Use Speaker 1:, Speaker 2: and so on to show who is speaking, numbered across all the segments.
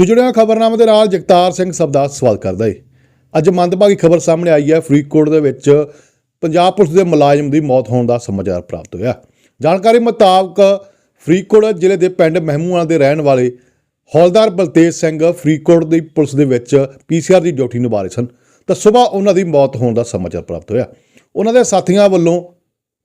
Speaker 1: ਤੋ ਜੁੜਿਆ ਖਬਰਨਾਮੇ ਦੇ ਨਾਲ ਜਗਤਾਰ ਸਿੰਘ ਸਬਦਾ ਸਵਾਲ ਕਰਦਾ ਏ। ਅੱਜ ਮੰਦਭਾਗੀ ਖਬਰ ਸਾਹਮਣੇ ਆਈ ਹੈ। ਫਰੀਦਕੋਟ ਦੇ ਵਿੱਚ ਪੰਜਾਬ ਪੁਲਿਸ ਦੇ ਮੁਲਾਜ਼ਮ ਦੀ ਮੌਤ ਹੋਣ ਦਾ ਸਮਾਚਾਰ ਪ੍ਰਾਪਤ ਹੋਇਆ। ਜਾਣਕਾਰੀ ਮੁਤਾਬਕ ਫਰੀਦਕੋਟ ਜ਼ਿਲ੍ਹੇ ਦੇ ਪਿੰਡ ਮਹਿਮੂਆਂ ਦੇ ਰਹਿਣ ਵਾਲੇ ਹੌਲਦਾਰ ਬਲਤੇਜ ਸਿੰਘ ਫਰੀਦਕੋਟ ਦੀ ਪੁਲਿਸ ਦੇ ਵਿੱਚ ਪੀਸੀਆਰ ਦੀ ਡਿਊਟੀ ਨਿਭਾ ਰਹੇ ਸਨ। ਤਾਂ ਸਵੇਰ ਉਹਨਾਂ ਦੀ ਮੌਤ ਹੋਣ ਦਾ ਸਮਾਚਾਰ ਪ੍ਰਾਪਤ ਹੋਇਆ। ਉਹਨਾਂ ਦੇ ਸਾਥੀਆਂ ਵੱਲੋਂ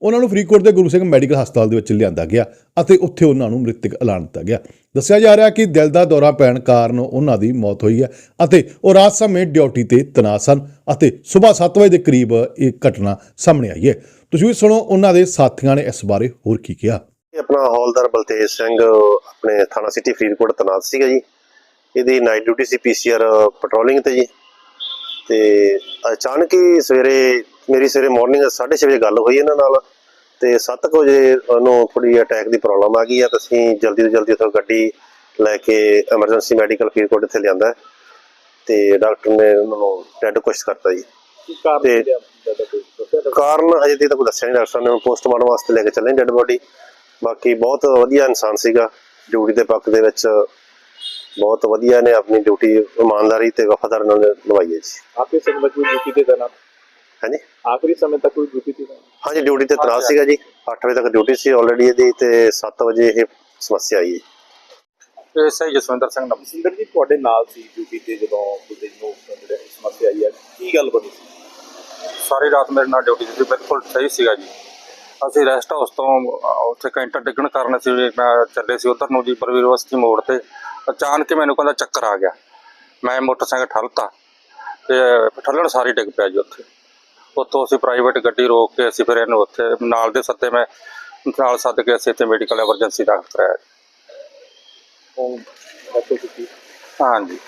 Speaker 1: ਉਹਨਾਂ ਨੂੰ ਫਰੀਦਕੋਟ ਦੇ ਗੁਰੂ ਸਿੰਘ ਮੈਡੀਕਲ ਹਸਪਤਾਲ ਦੇ ਵਿੱਚ ਲਿਆਂਦਾ ਗਿਆ ਅਤੇ ਉੱਥੇ ਉਹਨਾਂ ਨੂੰ ਮ੍ਰਿਤਕ ਐਲਾਨ ਦਿੱਤਾ ਗਿਆ। ਦੱਸਿਆ ਜਾ ਰਿਹਾ ਕਿ ਦਿਲ ਦਾ ਦੌਰਾ ਪੈਣ ਕਾਰਨ ਉਹਨਾਂ ਦੀ ਮੌਤ ਹੋਈ ਹੈ ਅਤੇ ਉਹ ਰਾਤ ਸਮੇਂ ਡਿਊਟੀ ਤੇ ਤੈਨਾਤ ਸਨ ਅਤੇ ਸਵੇਰ 7 ਵਜੇ ਦੇ ਕਰੀਬ ਇਹ ਘਟਨਾ ਸਾਹਮਣੇ ਆਈ ਹੈ। ਤੁਸੀਂ ਵੀ ਸੁਣੋ, ਉਹਨਾਂ ਦੇ ਸਾਥੀਆਂ ਨੇ ਇਸ ਬਾਰੇ ਹੋਰ ਕੀ ਕਿਹਾ।
Speaker 2: ਆਪਣਾ ਹੌਲਦਾਰ ਬਲਤੇਜ ਸਿੰਘ, ਆਪਣੇ ਥਾਣਾ ਸਿਟੀ ਫਰੀਦਕੋਟ ਤੈਨਾਤ ਸੀਗਾ ਜੀ। ਇਹਦੀ ਨਾਈਟ ਡਿਊਟੀ ਸੀ ਪੀਸੀਆਰ ਪੈਟਰੋਲਿੰਗ ਤੇ ਜੀ। ਤੇ ਅਚਾਨਕ ਹੀ ਸਵੇਰੇ, ਮੇਰੀ ਸਵੇਰੇ ਮਾਰਨਿੰਗ 6:30 ਵਜੇ ਗੱਲ ਹੋਈ ਇਹਨਾਂ ਨਾਲ। ਤੇ 7 ਵਜੇ ਉਹਨੂੰ ਥੋੜੀ ਅਟੈਕ ਦੀ ਪ੍ਰੋਬਲਮ ਆ ਗਈ ਆ ਤਾਂ ਅਸੀਂ ਜਲਦੀ ਤੋਂ ਜਲਦੀ ਉੱਥੋਂ ਗੱਡੀ ਲੈ ਕੇ ਐਮਰਜੈਂਸੀ ਮੈਡੀਕਲ ਫਰੀਦਕੋਟ ਇੱਥੇ ਲਿਆਂਦਾ ਤੇ ਡਾਕਟਰ ਨੇ ਉਹਨਾਂ ਨੂੰ ਡੈਡ ਕਰਤਾ ਜੀ। ਤੇ- ਕਾਰਨ ਅਜੇ ਤੱਕ ਕੋਈ ਦੱਸਿਆ ਨਹੀਂ ਡਾਕਟਰ ਨੇ ਪੋਸਟਮਾਰਟਮ ਵਾਸਤੇ ਲੈ ਕੇ ਚੱਲੇ ਡੈਡ ਬੋਡੀ ਬਾਕੀ ਬਹੁਤ ਵਧੀਆ ਇਨਸਾਨ ਸੀਗਾ ਡਿਊਟੀ ਦੇ ਪੱਖ ਦੇ ਵਿੱਚ ਬਹੁਤ ਵਧੀਆ ਨੇ ਆਪਣੀ ਡਿਊਟੀ ਇਮਾਨਦਾਰੀ ਤੇ ਵਫਾਦਾਰੀ ਨਾਲ ਨਿਭਾਈ ਹੈ ਜੀ।
Speaker 3: ਸਮੇਂ ਤੱਕ ਕੋਈ ਡਿਊਟੀ ਤੇ ਦੇਣਾ
Speaker 2: ਹਾਂਜੀ।
Speaker 3: ਆਖਰੀ ਸਮੇਂ ਤੱਕ ਕੋਈ ਡਿਊਟੀ ਤੇ
Speaker 2: ਹਾਂਜੀ ਡਿਊਟੀ ਤੇ ਤਨਾਸ ਸੀਗਾ ਜੀ। 8 ਵਜੇ ਤੱਕ ਡਿਊਟੀ ਸੀ ਆਲਰੇਡੀ ਇਹਦੀ ਤੇ 7 ਵਜੇ ਇਹ ਸਮੱਸਿਆ ਆਈ
Speaker 4: ਇਹ ਸਹੀ ਜਸਵਿੰਦਰ ਸਿੰਘ ਨਮ
Speaker 3: ਸਿੰਦਰ ਜੀ ਤੁਹਾਡੇ ਨਾਲ ਸੀ ਡਿਊਟੀ ਤੇ ਜਦੋਂ ਤੁਸੀਂ ਨੂੰ ਜਿਹੜੇ ਸਮੱਸਿਆ ਆਈ ਹੈ ਕੀ ਗੱਲ ਬਣੀ ਸੀ?
Speaker 4: ਸਾਰੀ ਰਾਤ ਮੇਰੇ ਨਾਲ ਡਿਊਟੀ ਸੀ ਬਿਲਕੁਲ ਸਹੀ ਸੀਗਾ ਜੀ। ਅਸੀਂ ਰੈਸਟ ਹਾਊਸ ਤੋਂ ਉੱਥੇ ਕੈਂਟਰ ਡਿੱਗਣ ਕਾਰਨ ਅਸੀਂ ਮੈਂ ਚੱਲੇ ਸੀ ਉਧਰ ਨੂੰ ਜੀ ਪ੍ਰਵੀਰ ਬਸਤੀ ਮੋੜ ਤੇ। ਅਚਾਨਕ ਮੈਨੂੰ ਕਹਿੰਦਾ ਚੱਕਰ ਆ ਗਿਆ। ਮੈਂ ਮੋਟਰਸਾਈਕਲ ਠਲਤਾ ਤੇ ਠੱਲਣ ਸਾਰੀ ਡਿੱਗ ਪਿਆ ਜੀ ਉੱਥੇ। ਉੱਥੋਂ ਅਸੀਂ ਪ੍ਰਾਈਵੇਟ ਗੱਡੀ ਰੋਕ ਕੇ ਅਸੀਂ ਫਿਰ ਇਹਨੂੰ ਉੱਥੇ ਨਾਲ ਦੇ ਸੱਤੇ ਮੈਂ ਨਾਲ ਸੱਦ ਕੇ ਅਸੀਂ ਇੱਥੇ ਮੈਡੀਕਲ ਐਮਰਜੈਂਸੀ ਦਾਖਲ ਕਰਾਇਆ
Speaker 3: ਤੁਸੀਂ
Speaker 4: ਹਾਂਜੀ।